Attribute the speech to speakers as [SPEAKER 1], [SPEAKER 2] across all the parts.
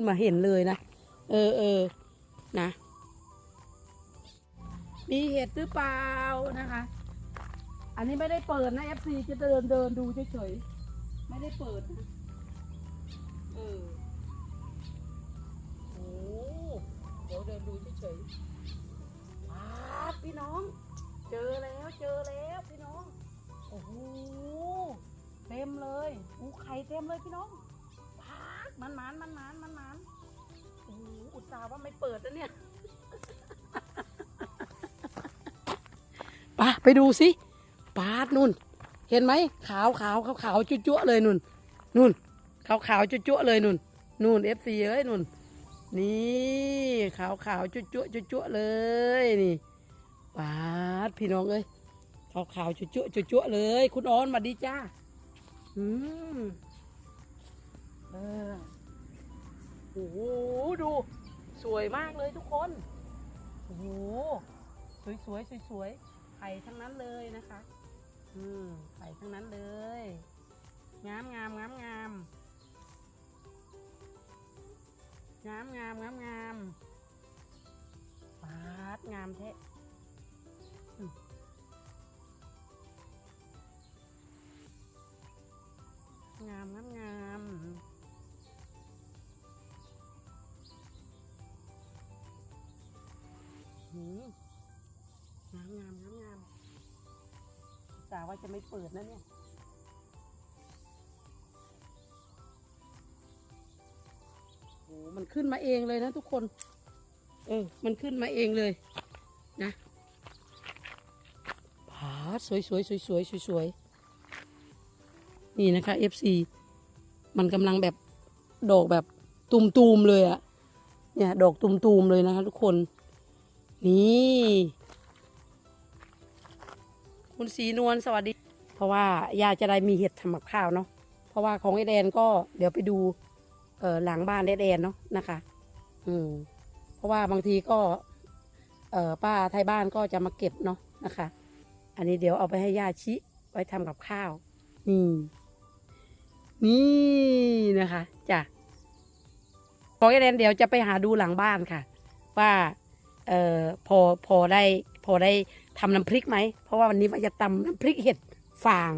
[SPEAKER 1] ขึ้นมาเห็นเลยนะ เออเออนะ มีเห็ดหรือเปล่านะคะ อันนี้ไม่ได้เปิดนะ FC จะเดินเดินดูเฉยๆ ไม่ได้เปิดนะเออโอ้เดี๋ยวเดินดูเฉยๆป๊าพี่น้อง เจอแล้วเจอแล้วพี่น้อง โอ้โห เต็มเลยอู้ไข่เต็มเลยพี่น้อง มันมานมันมานมันมานโอ้อุตส่าห์ว่าไม่เปิดแล้วเนี่ยปะไปดูสิปาดนุ่น เห็นไหมขาวขาวขาวขาวจุ๊จ๊เลยนุ่นนุ่นขาวขาวจุ๊จ๊เลยนุ่นนุ่นเอฟซีเอ้ยนุ่น นี่ขาวขาวจุ๊จ๊จุ๊จ๊เลยนี่ปาดพี่น้องเอ้ยขาวขาวจุ๊จ๊จุ๊จ๊เลย คุณออนมาดีจ้าอืมเออ โอ้โหดูสวยมากเลยทุกคนโอ้โหสวยสวยสวยสวยๆไข่ทั้งนั้นเลยนะคะ อืมไข่ทั้งนั้นเลย งามงามงามงามงามงามงามงามปาดงามแท้ ว่าจะไม่เปิดนะเนี่ยโอ้มันขึ้นมาเองเลยนะทุกคน เออ มันขึ้นมาเองเลย นะผาสวยสวยสวยสวยสวยสวยๆนี่นะคะ FC มันกำลังแบบดอกแบบตุมๆเลยอะเนี่ย ดอกตุมๆเลยนะคะทุกคน นี่ คุณสีนวลสวัสดี เพราะว่ายาจะได้มีเห็ดทำกับข้าวเนาะเพราะว่าของไอแดนก็เดี๋ยวไปดูเออหลังบ้านไอแดนเนาะนะคะ อืม เพราะว่าบางทีก็ เออป้าไทยบ้านก็จะมาเก็บเนาะนะคะ อันนี้เดี๋ยวเอาไปให้ย่าชิไว้ทำกับข้าวนี่นี่นะคะจ้ะพอแอเดนเดี๋ยวจะไปหาดูหลังบ้านค่ะ ว่า เอ่อพอพอได้ พอได้ ทำน้ำพริกไหม เพราะว่าวันนี้ว่าจะตำน้ำพริกเห็ดฟาง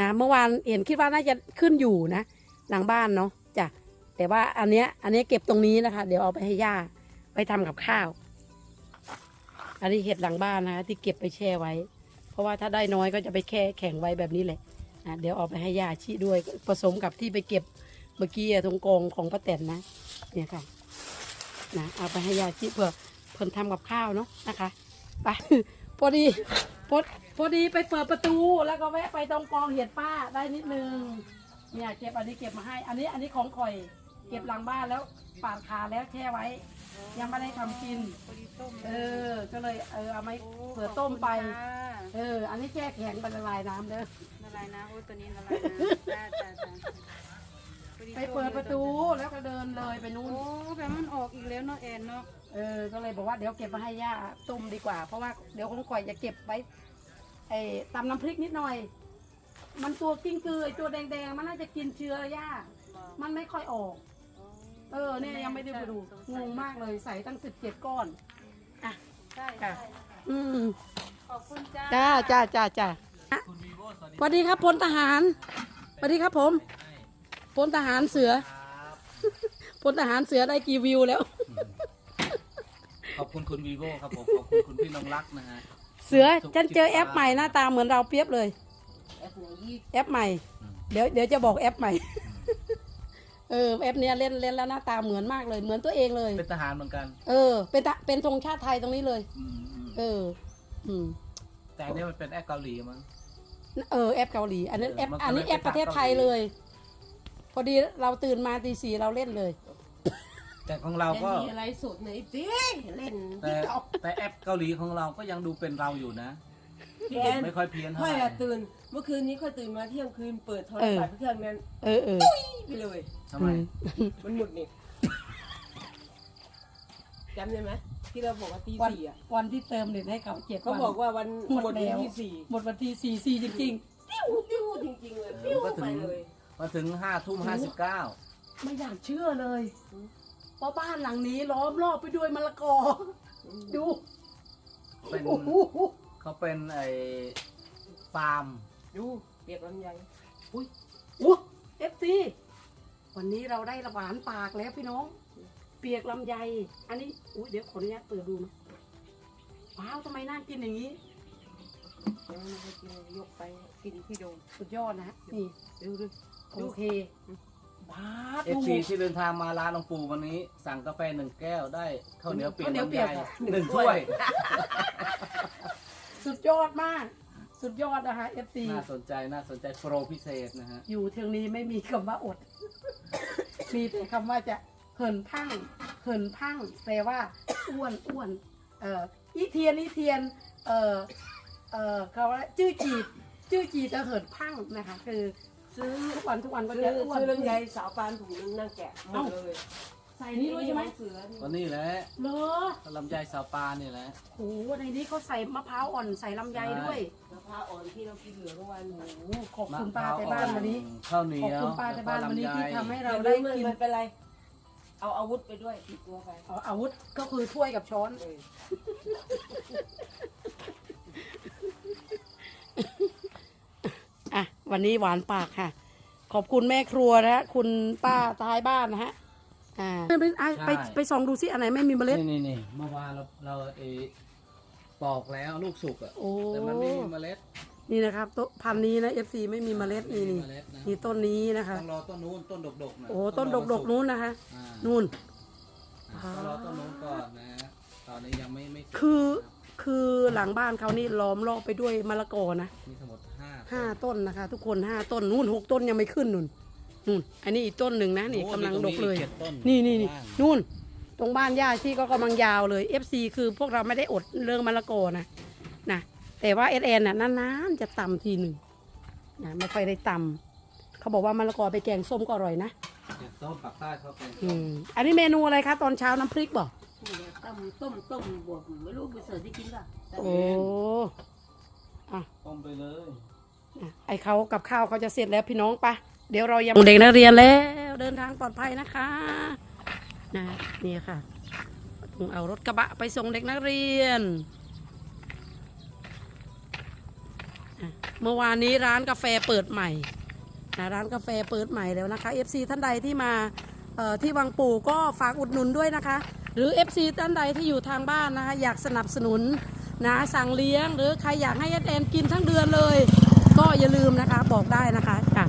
[SPEAKER 1] นะเมื่อวานเห็นคิดว่าน่าจะขึ้นอยู่นะ หลังบ้านเนาะจ้ะแต่ว่าอันเนี้ยอันนี้เก็บตรงนี้นะคะ เดี๋ยวเอาไปให้ย่าไปทำกับข้าว อันนี้เห็ดหลังบ้านนะคะที่เก็บไปแช่ไว้ เพราะว่าถ้าได้น้อยก็จะไปแค่แข็งไว้แบบนี้แหละอะเดี๋ยวเอาไปให้ยาชี้ด้วยผสมกับที่ไปเก็บเมื่อกี้ตรงกองของป้าแตนนะเนี่ยค่ะนะเอาไปให้ยาชีเพื่อเพิ่นทำกับข้าวเนาะนะคะไป พอดีพอพอดีไปเปิดประตูแล้วก็แวะไปตรงกองเห็ดป้าได้นิดนึงเนี่ยเก็บอันนี้เก็บมาให้ อันนี้อันนี้ของข่อย เก็บหลังบ้านแล้วปาดขาแล้วแช่ไว้ ยังไม่ได้ทำกิน
[SPEAKER 2] พอดีต้ม
[SPEAKER 1] เออ ก็เลยเออเอาไม้เผื่อต้มไป เออ อันนี้แช่แข็งไปละลายน้ำเด้อ
[SPEAKER 2] ละลายนะโอ้ตัวนี้ละลายนะจ้าจ้าจ้าพอ
[SPEAKER 1] ไปเปิดประตูแล้วก็เดินเลยไปนู้น
[SPEAKER 2] โอ้ แบบมันออกอีกแล้วเนาะแอนเนาะ
[SPEAKER 1] เออ ก็เลยบอกว่าเดี๋ยวเก็บมาให้ย่าต้มดีกว่า เพราะว่าเดี๋ยวของข่อยจะเก็บไว้ไอ้ตำน้ำพริกนิดหน่อย มันตัวกิ้งกือไอ้ตัวแดงๆ มันน่าจะกินเชื้อย่า มันไม่ค่อยออก เออเนี่ยยังไม่ได้ไปดูงงมากเลยใส่ตั้งสิบเจ็ดก้อนอะ
[SPEAKER 2] ใช่
[SPEAKER 1] ค่ะ
[SPEAKER 2] ใช่
[SPEAKER 1] อืม
[SPEAKER 2] ขอบคุณจ้า
[SPEAKER 1] จ้าจ้าจ้าจ้าสวัสดีครับพลทหารสวัสดีครับผมพลทหารเสือพลทหารเสือได้กี่วิวแล้ว
[SPEAKER 3] ขอบคุณคุณวีโวครับผม ขอบคุณคุณพี่นงรักนะฮะ
[SPEAKER 1] เสือฉันเจอแอปใหม่หน้าตาเหมือนเราเปรียบเลย แอปใหม่เดี๋ยวเดี๋ยวจะบอกแอปใหม่ เออแอปเนี้ยเล่นเล่นแล้วหน้าตาเหมือนมากเลย เหมือนตัวเองเลย
[SPEAKER 3] เป็นทหารเหมือนกัน
[SPEAKER 1] เออ เป็นตะเป็นธงชาติไทยตรงนี้เลย
[SPEAKER 3] อืมอืม
[SPEAKER 1] เออ อืม
[SPEAKER 3] แต่อันเนี่ยมันเป็นแอปเกาหลีมั้ง
[SPEAKER 1] เออแอปเกาหลีอันนั้นแอป
[SPEAKER 3] เออมันก็
[SPEAKER 1] อันนี้
[SPEAKER 3] เลย
[SPEAKER 1] แอปประเทศไทย
[SPEAKER 3] เป็นภาพเกาหลี
[SPEAKER 1] เลย พอดีเราตื่นมาตีสี่เราเล่นเลย
[SPEAKER 3] แต่ของเราก็
[SPEAKER 4] มีอะไรสุดไหนสิเล่น
[SPEAKER 3] แต่แต่แอปเกาหลีของเราก็ยังดูเป็นเราอยู่นะ
[SPEAKER 4] แอน
[SPEAKER 3] ไม่ค่อยเพี้ยนเท่า
[SPEAKER 4] ค่อย
[SPEAKER 3] ไหร่
[SPEAKER 4] อะตื่น เมื่อคืนนี้ค่อยตื่นมาเที่ยงคืนเปิดโทรศัพท์เครื่องนั้น
[SPEAKER 1] เออเออ
[SPEAKER 4] ไปเลย
[SPEAKER 3] ทำไม
[SPEAKER 4] มันหมุดนี่จำได้ไหมที่เราบอกว่าตี
[SPEAKER 1] วัน
[SPEAKER 4] สี่อะ
[SPEAKER 1] วันที่เติมเน็ตให้เขาเจ็ด
[SPEAKER 4] เขา
[SPEAKER 1] วัน
[SPEAKER 4] บอกว่าวัน
[SPEAKER 1] หมด
[SPEAKER 4] หมดวัน
[SPEAKER 1] แล้ว
[SPEAKER 4] ที่สี่
[SPEAKER 1] หมดวันที่สี่สี่จริง
[SPEAKER 4] ปิ้วปิ้วจริงๆเลยปิ้ว
[SPEAKER 3] ก็ถึ
[SPEAKER 4] ไป
[SPEAKER 3] ง
[SPEAKER 4] เลย
[SPEAKER 3] มาถึงห้าทุ่มห้าสิบเก้า
[SPEAKER 1] ๆ ไม่อยากเชื่อเลย เพราะบ้านหลังนี้ล้อมรอบไปด้วยมะละกอ ดู
[SPEAKER 3] เป็น
[SPEAKER 1] โอ้โห
[SPEAKER 3] เขาเป็นไอ้ฟาร์ม
[SPEAKER 4] ดูเปียกลำไย
[SPEAKER 1] อุ้ยอู้เอฟซีวันนี้เราได้หวานปากแล้วพี่น้อง เปียกลำไย อันนี้อุ้ยเดี๋ยวขออนุญาตเปิดดูนะว้าวทำไมน่ากินอย่างนี้
[SPEAKER 4] ยังไม่ได้กินยกไปกินที่โดม
[SPEAKER 1] สุดยอดนะฮะนี่
[SPEAKER 4] ดูดู
[SPEAKER 1] โอเค ว้า
[SPEAKER 3] เอฟซีที่เดินทางมาร้านหลวงปู่วันนี้ สั่งกาแฟหนึ่งแก้วได้ข้าวเหนียวเปียก
[SPEAKER 1] ข้าวเหนียว
[SPEAKER 3] ลำ
[SPEAKER 1] เปีย
[SPEAKER 3] ไย
[SPEAKER 1] กอะ
[SPEAKER 3] หนึ่งถ้วย
[SPEAKER 1] สุดยอดมาก สุดยอดนะคะเอฟซี
[SPEAKER 3] น่าสนใจน่าสนใจโปรพิเศษนะฮะ
[SPEAKER 1] อยู่เทางนี้ไม่มีคำว่าอด มีแต่คำว่าจะเหินพังเหินพังแปลว่าอ้วนอ้วนเอ่ออีเทียนอีเทียน เอ่อเอ่อเขาว่าจื้อจีดจื้อจีดจะเหินพังนะคะ คือ ซื้อทุกวันทุกวันก็
[SPEAKER 4] ซื้
[SPEAKER 1] จะ
[SPEAKER 4] อ
[SPEAKER 1] อ้วน
[SPEAKER 4] ซื้อลำไยสาวปานถุงนึงนั่งแกะหมดเลย
[SPEAKER 1] ใส่นี่ด้วยใช่ไหม
[SPEAKER 4] เสือนี่
[SPEAKER 3] ก็นี่แหละ
[SPEAKER 1] เหรอ
[SPEAKER 3] ลำไยสาวปานนี่แหละ
[SPEAKER 1] โหในนี้เขาใส่มะพร้าวอ่อนใส่ลำไยด้วย
[SPEAKER 4] มะพร้าวอ่อนที่เรากินเหลือเมื่อวานหนู
[SPEAKER 1] โอ้ขอบคุณป้าแต่บ้านวันนี้
[SPEAKER 3] ข้าวเหนี
[SPEAKER 1] ขอบ
[SPEAKER 3] ยว
[SPEAKER 1] คุณป้าแต่บ้านวันนี้ที่ทำให้
[SPEAKER 4] เรา
[SPEAKER 1] เรา
[SPEAKER 4] ได้
[SPEAKER 1] ได้
[SPEAKER 4] กิ
[SPEAKER 1] กิ
[SPEAKER 4] น
[SPEAKER 1] น
[SPEAKER 4] ไม่เป็นไร เอาอาวุธไปด้วยติดตัวไป
[SPEAKER 1] อ๋ออาวุธก็คือถ้วยกับช้อน
[SPEAKER 4] เออ
[SPEAKER 1] อะวันนี้หวานปากค่ะ ขอบคุณแม่ครัวนะฮะคุณป้าท้ายบ้านนะฮะอ่าไปอะไปไปส่องดูซิอันไหนไม่มีเมล็ด
[SPEAKER 3] นี่นี่นี่เมื่อวานเราเราเออปอกแล้วลูกสุกอะ
[SPEAKER 1] โอ้
[SPEAKER 3] แต่มันไม่มีเมล็ด
[SPEAKER 1] นี่นะครับต้นพันธุ์นี้นะ FC ไม่มีเมล็ดนี่
[SPEAKER 3] ไม่มี
[SPEAKER 1] นี่
[SPEAKER 3] เมล็ดนะ
[SPEAKER 1] นี่ต้นนี้นะคะ
[SPEAKER 3] ต้องรอต้นนู้นต้นดกๆนะ
[SPEAKER 1] โอ้ต้นดกๆนู้นนะคะ
[SPEAKER 3] อ่า
[SPEAKER 1] นู่น
[SPEAKER 3] อ่าต้องรอต้นนู้นก่อนนะ ตอนนี้ยังไม่ไม่สุก
[SPEAKER 1] คือ
[SPEAKER 3] นะ ครับ
[SPEAKER 1] คือหลังบ้านเขานี่ล้อมรอบไปด้วยมะละกอนะ
[SPEAKER 3] มีทั้งหมดห้า
[SPEAKER 1] ห้าต้นนะคะ ทุกคนห้าต้นนู่นหกต้นยังไม่ขึ้นนู่นนู่น อันนี้อีกต้นหนึ่งนะนี่
[SPEAKER 3] โอ้
[SPEAKER 1] กำลัง
[SPEAKER 3] มี
[SPEAKER 1] ด
[SPEAKER 3] ตร
[SPEAKER 1] กเลย
[SPEAKER 3] จ็ดต้
[SPEAKER 1] นี่นี่นี่
[SPEAKER 3] บ้าง
[SPEAKER 1] นู่น ตรงบ้านย่าที่ก็กำลังยาวเลย FC คือพวกเราไม่ได้อดเรื่องมะละกอนะนะแต่ว่าเอสแอนน่ะนานๆจะตำทีหนึ่งนะไม่ค่อยได้ตำเขาบอกว่ามะละกอไปแกงส้มก็อร่อยนะ
[SPEAKER 3] เจ็ดต้นปักใต้เขาเป็น
[SPEAKER 1] อืมอันนี้เมนูอะไรคะตอนเช้าน้ำพริกบอก
[SPEAKER 4] นี่แหละต้มต้มต้มบวกไม่รู้ไปเสิร์ฟที่กินป่ะแต่
[SPEAKER 1] โอ้อะ
[SPEAKER 3] ต้มไปเลย
[SPEAKER 1] อะไอเขากับข้าวเขาจะเสร็จแล้วพี่น้องปะเดี๋ยวเรายังเด็กนักเรียนแล้วเดินทางปลอดภัยนะคะนะนี่ค่ะต้องเอารถกระบะไปส่งเด็กนักเรียนอะเมื่อวานนี้ร้านกาแฟเปิดใหม่นะร้านกาแฟเปิดใหม่แล้วนะคะ FC ท่านใดที่มาเอ่อที่วังปู่ก็ฝากอุดหนุนด้วยนะคะ หรือ FC ท่านใดที่อยู่ทางบ้านนะคะอยากสนับสนุนนะสั่งเลี้ยง หรือใครอยากให้แอดกินทั้งเดือนเลย ก็อย่าลืมนะคะบอกได้นะคะค่ะ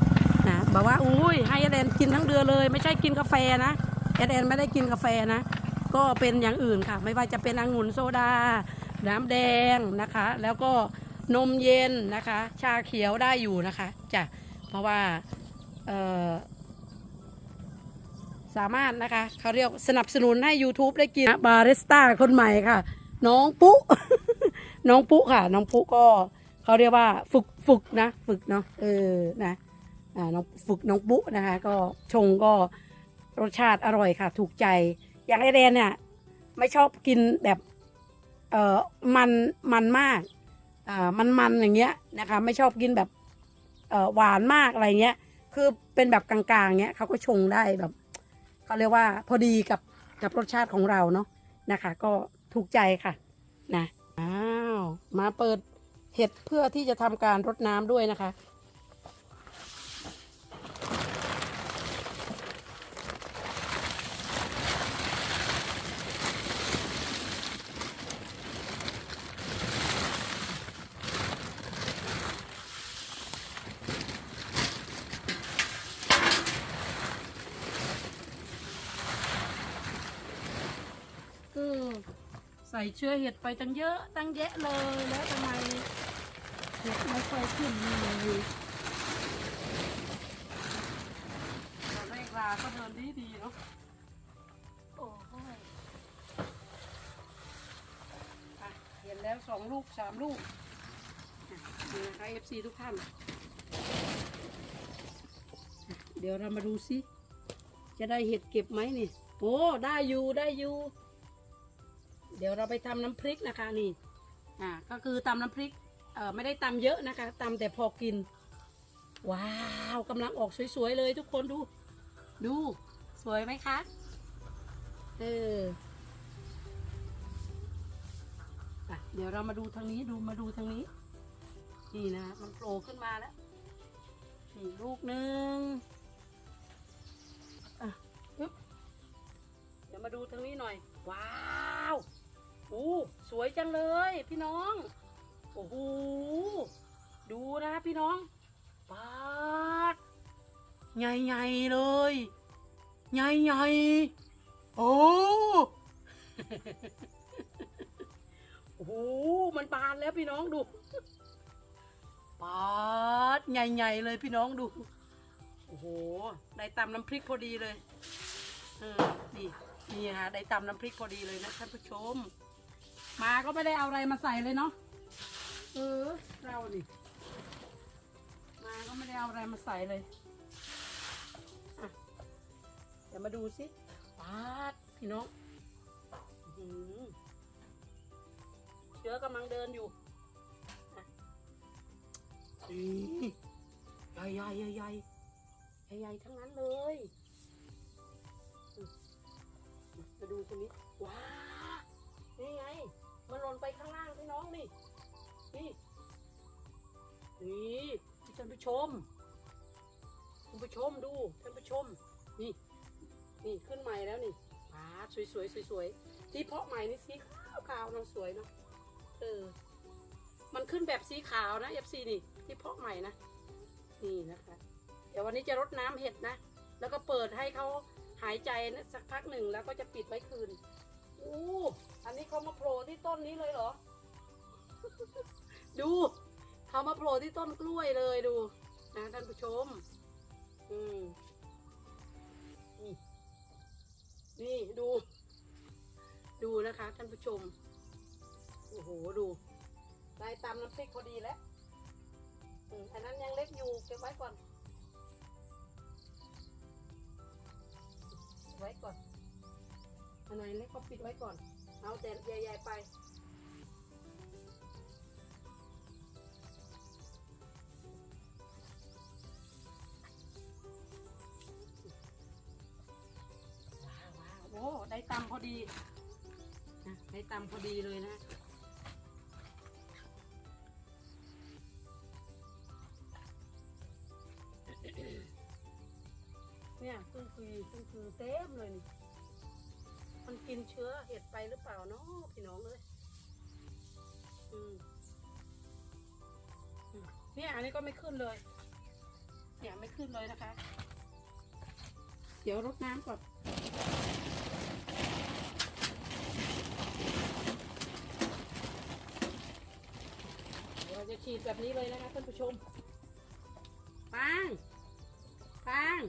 [SPEAKER 1] นะบอกว่าอุ้ยให้แอดแอนกินทั้งเดือนเลย ไม่ใช่กินกาแฟนะแอดแอนไม่ได้กินกาแฟนะ ก็เป็นอย่างอื่นค่ะ ไม่ว่าจะเป็นองุ่นโซดา น้ำแดงนะคะ แล้วก็นมเย็นนะคะ ชาเขียวได้อยู่นะคะจ้ะเพราะว่าเอ่อ สามารถนะคะ เขาเรียกสนับสนุนให้ YouTube ได้กินบาริสต้าคนใหม่ค่ะ น้องปุ๊ น้องปุ๊ค่ะ น้องปุ๊ก็เขาเรียกว่าฝึกฝึกนะ ฝึกเนาะเออนะอ่าน้องฝึกน้องปุ๊นะคะ ก็ชงก็รสชาติอร่อยค่ะ ถูกใจอย่างไอเดนเนี่ยไม่ชอบกินแบบเอ่อมันมันมากอ่ามันมันอย่างเงี้ยนะคะ ไม่ชอบกินแบบเอ่อหวานมากอะไรเงี้ย คือเป็นแบบกลางๆเงี้ยเขาก็ชงได้แบบ เขาเรียกว่าพอดีกับกับรสชาติของเราเนาะนะคะ ก็ถูกใจค่ะนะอ้าวมาเปิดเห็ดเพื่อที่จะทำการรดน้ำด้วยนะคะ อืมใส่เชื้อเห็ดไปตั้งเยอะตั้งแยะเลยแล้วทำไมเห็ดไม่ค่อยขึ้นเลยตอนแรกราก็เดินดีดีเนาะโอ้ยเห็นแล้วสองลูกสามลูกนี่นะคะเอฟซีทุกท่าน เดี๋ยวเรามาดูซิ จะได้เห็ดเก็บไหมนี่ โอ้ ได้อยู่ได้อยู่ เดี๋ยวเราไปทำน้ำพริกนะคะนี่อ่าก็คือตำน้ำพริกเอ่อไม่ได้ตำเยอะนะคะตำแต่พอกิน ว้าวกำลังออกสวยๆเลยทุกคนดู ดูสวยไหมคะ เอออะเดี๋ยวเรามาดูทางนี้ดูมาดูทางนี้ นี่นะมันโผล่ขึ้นมาแล้วนี่ลูกหนึ่งอะปึ๊บเดี๋ยวมาดูทางนี้หน่อย ว้าวโอ้สวยจังเลยพี่น้อง โอ้โห ดูนะพี่น้องปาดใหญ่ๆเลย ใหญ่ๆ โอ้ โอ้โห มันบานแล้วพี่น้องดูปาดใหญ่ๆเลยพี่น้องดู โอ้โห ได้ตำน้ำพริกพอดีเลย เออ นี่ นี่ฮะ ได้ตำน้ำพริกพอดีเลยนะท่านผู้ชม มาก็ไม่ได้เอาอะไรมาใส่เลยเนาะเออเรานี่มาก็ไม่ได้เอาอะไรมาใส่เลยอะเดี๋ยวมาดูสิปาดพี่น้องอื้อหือเชื้อกำลังเดินอยู่อะนี่ใหญ่ใหญ่ใหญ่ใหญ่ใหญ่ใหญ่ทั้งนั้นเลยอืมมาดูตรงนี้ว้านี่ไง มันหล่นไปข้างล่างพี่น้องนี่ นี่นี่ท่านผู้ชมท่านผู้ชมดูท่านผู้ชม นี่ นี่ขึ้นใหม่แล้วนี่ปาสวยๆสวยๆที่เพาะใหม่นี่สีขาวขาวๆเนาสวยเนาะเออ มันขึ้นแบบสีขาวนะ FC นี่ ที่เพาะใหม่นะนี่นะคะ เดี๋ยววันนี้จะรดน้ำเห็ดนะ แล้วก็เปิดให้เขาหายใจนะสักพักหนึ่งแล้วก็จะปิดไว้คืน อู้อันนี้เขามาโผล่ที่ต้นนี้เลยเหรอ ดูเขามาโผล่ที่ต้นกล้วยเลยดู นะท่านผู้ชม อืมนี่นี่ดู ดูนะคะ ท่านผู้ชม โอ้โหดูได้ตำน้ำพริกพอดีแล้วอืมอันนั้นยังเล็กอยู่เก็บไว้ก่อนไว้ก่อน อันไหนเล็กก็ปิดไว้ก่อน เอาแต่ใหญ่ๆไป ว้าวว้าวโอ้ได้ตำพอดีนะได้ตำพอดีเลยนะเนี่ยซึ่งคือซึ่งคือเต็มเลยนี่มั นกินเชื้อเห็ดไปหรือเปล่าเนาะพี่น้องเลยอืมเนี่ยอันนี้ก็ไม่ขึ้นเลยเนี่ยไม่ขึ้นเลยนะคะ เดี๋ยวรดน้ำก่อนเดี๋ยวเราจะฉีดแบบนี้เลยนะคะท่านผู้ชมปังปัง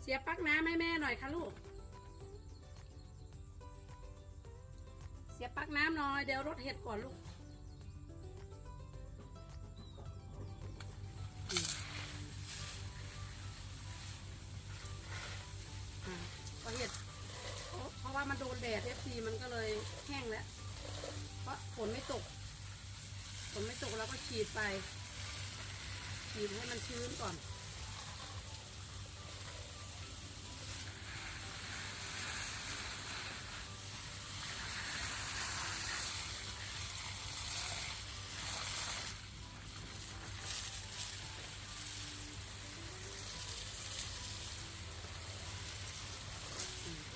[SPEAKER 1] เสียบปลั๊กน้ำให้แม่หน่อยค่ะลูก น้ำหน่อย เดี๋ยวรดเห็ดก่อนลูกอืมอะก็เห็ด เพราะว่ามันโดนแดด FC มันก็เลยแห้งแล้ว เพราะฝนไม่ตก ฝนไม่ตกแล้วก็ฉีดไป ฉีดให้มันชื้นก่อน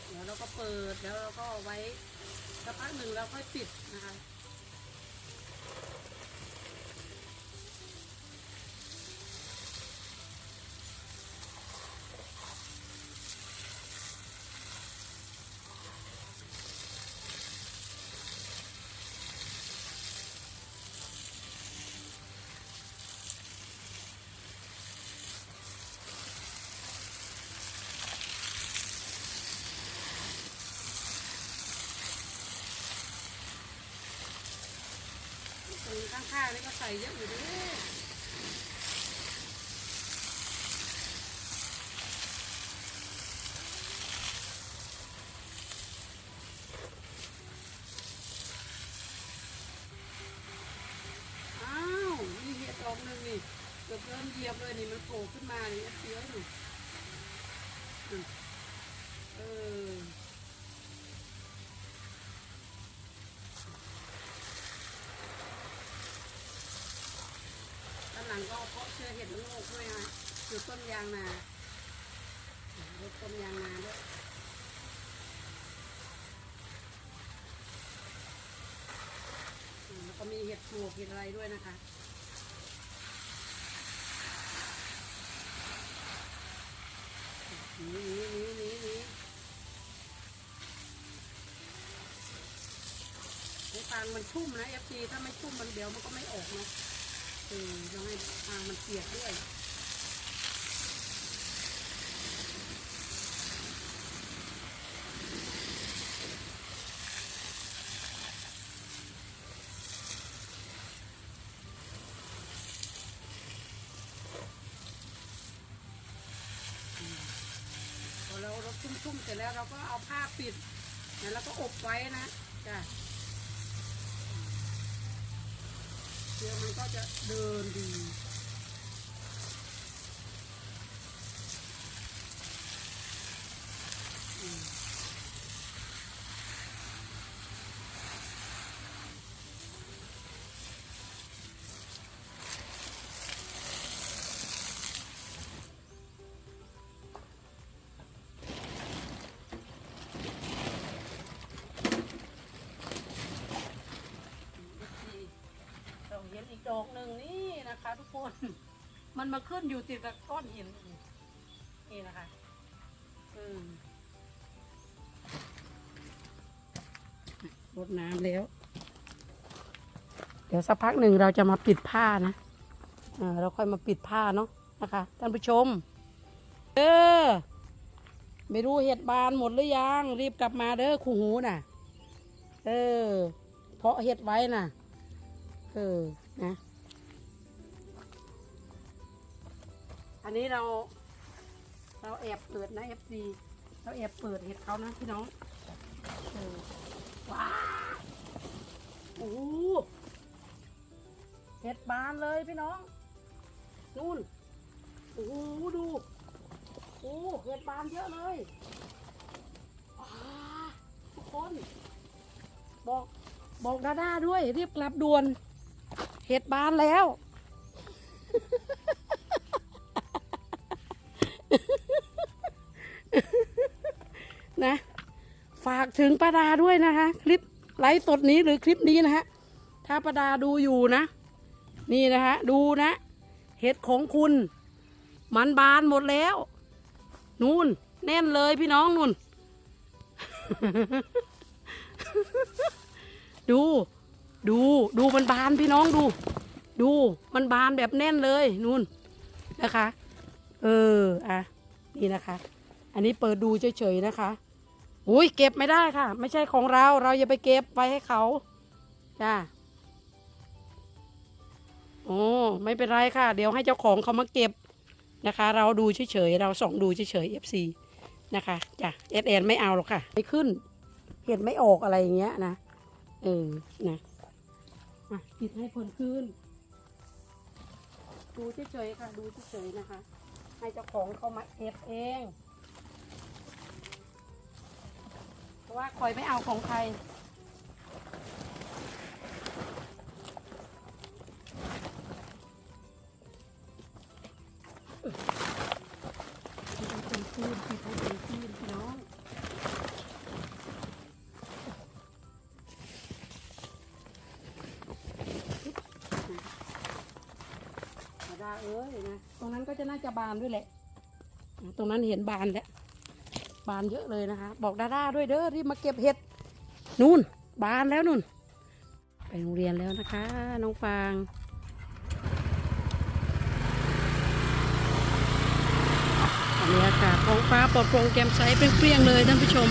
[SPEAKER 1] เดี๋ยวเราก็เปิ ดแล้วเราก็ไว้สักพักหนึ่งแล้วค่อยปิดนะคะ นี่ก็ใส่เยอะอยู่ด้วยอ้าวมีเห็ดออกหนึ่งนี่เกือบเริ่มเหยียบเลยนี่มันโผล่ขึ้นมานี่เสียวหนูอืมเออ อเห็ดละโงกด้วย นะอยู่ต้นยางนาเห็ดต้นยางนาด้วยอืมแล้วก็มีเห็ดปลวกเห็ดอะไรด้วยนะคะนีหนีหนีหนีหนีไอ้ฟางมันชุ่มนะเอฟซีถ้าไม่ชุ่มมันเดี๋ยวมันก็ไม่ออกเนาะเออต้องให้ฟางมันเปียกด้วย พอเรารดชุ่มๆเสร็จแล้วเราก็เอาผ้าปิดแล้วเราก็อบ ไว้นะจ้ะเชื้อมันก็จะเดินดี นะคะทุกคนมันมาขึ้นอยู่ติดกับก้อนหินนี่นะคะ อืมรดน้ำแล้ว เดี๋ยวสักพักหนึ่งเราจะมาปิดผ้านะอ่าเราค่อยมาปิดผ้าเนาะนะคะท่านผู้ชม เออ ไม่รู้เห็ดบานหมดหรือยัง รีบกลับมาเด้อคูหูน่ะ เออ เพาะเห็ดไว้น่ะ เออ นะ อันนี้เรา เราแอบเปิดนะ FC เราแอบเปิดเห็ดเขานะพี่น้องเออว้าวโอ้เห็ดบานเลยพี่น้อง นู่นโอ้ดูโอ้เห็ดบานเยอะเลยทุกคน บอกบอกดาด้าด้วยรีบกลับด่วน เห็ดบานแล้ว นะ ฝาก ถึงป้าดาด้วยนะคะ คลิปไลฟ์สดนี้หรือคลิปนี้นะฮะถ้าป้าดาดูอยู่นะ นี่นะคะดูนะ เห็ดของคุณ มันบานหมดแล้ว นู่น แน่นเลยพี่น้องนู่น ดู ดูดูมันบานพี่น้องดู ดูมันบานแบบแน่นเลยนู่นนะคะ เอออะนี่นะคะ อันนี้เปิดดูเฉยๆนะคะ อุ้ยเก็บไม่ได้ค่ะ ไม่ใช่ของเรา เราอย่าไปเก็บไว้ให้เขาจ้าโอ้ไม่เป็นไรค่ะ เดี๋ยวให้เจ้าของเขามาเก็บนะคะ เราดูเฉยๆเราส่องดูเฉยๆ FC นะคะจ้ะเอสแอนไม่เอาหรอกค่ะ ไม่ขึ้น เห็ดไม่ออกอะไรอย่างเงี้ยนะเออนะอะปิดให้ผลคืนดูเฉยๆค่ะ ดูเฉยๆนะคะ ให้เจ้าของเขามาเก็บเอง ว่าคอยไม่เอาของใคร เป็นคืนปิดให้เป็นคืนพี่น้องมาเอ้ยนะ ตรงนั้นก็จะน่าจะบานด้วยแหละ ตรงนั้นเห็นบานแล้ว บานเยอะเลยนะคะ บอกดาด้าด้วยเด้อรีบมาเก็บเห็ดนู่น บานแล้วนู่น ไปโรงเรียนแล้วนะคะ น้องฟางบรรยากาศท้องฟ้าปลอดโปร่งแจ่มใสเป็นเปรี้ยงเลยท่านผู้ชม